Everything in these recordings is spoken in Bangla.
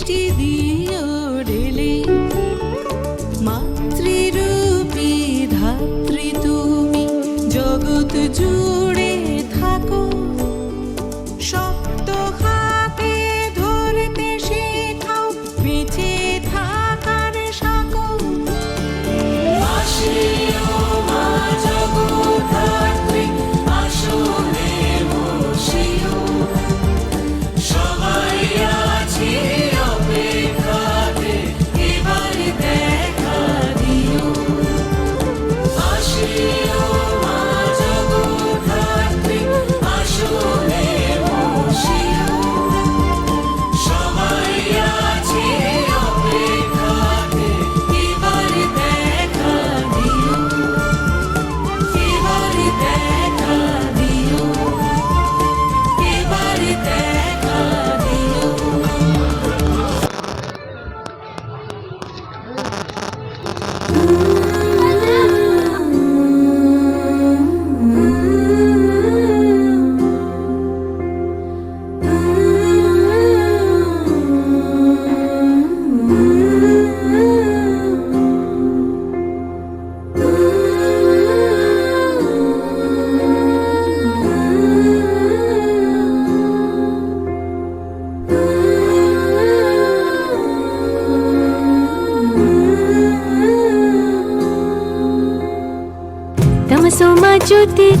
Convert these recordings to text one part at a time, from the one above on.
বৃষ্টি দিও।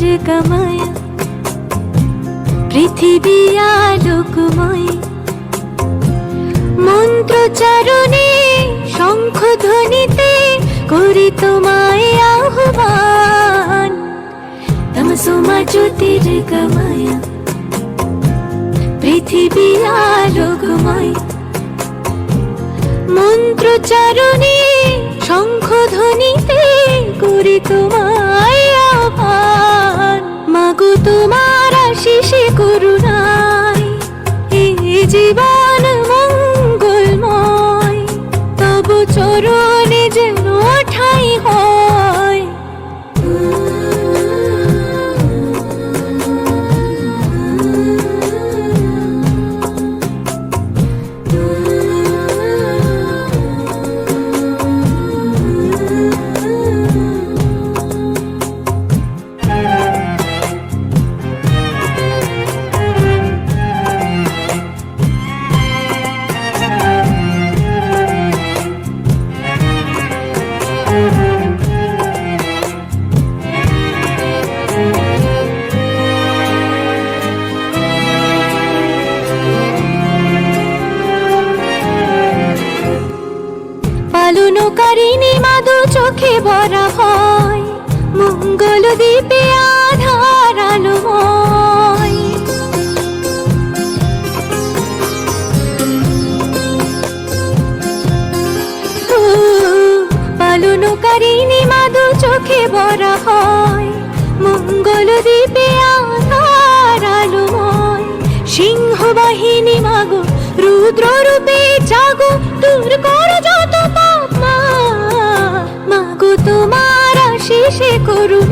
নূর কামায়, পৃথিবী আলোকময়। মন্ত্র চারণে শঙ্খ ধ্বনিতে করি তোমায় আহ্বান। তমসুমা জ্যোতির কামায়, পৃথিবী আলোকময়। মন্ত্র চারণে করুণায় এই জীবন মঙ্গলময়। তব চরণ ভরা হয় মঙ্গল দ্বীপে আধার আলোময়। পালনকারিণী চোখে ভরা হয় মঙ্গল দ্বীপে আধার আলোময়। সিংহ বাহিনী মাগো রুদ্র রূপে জাগো দূর মাগো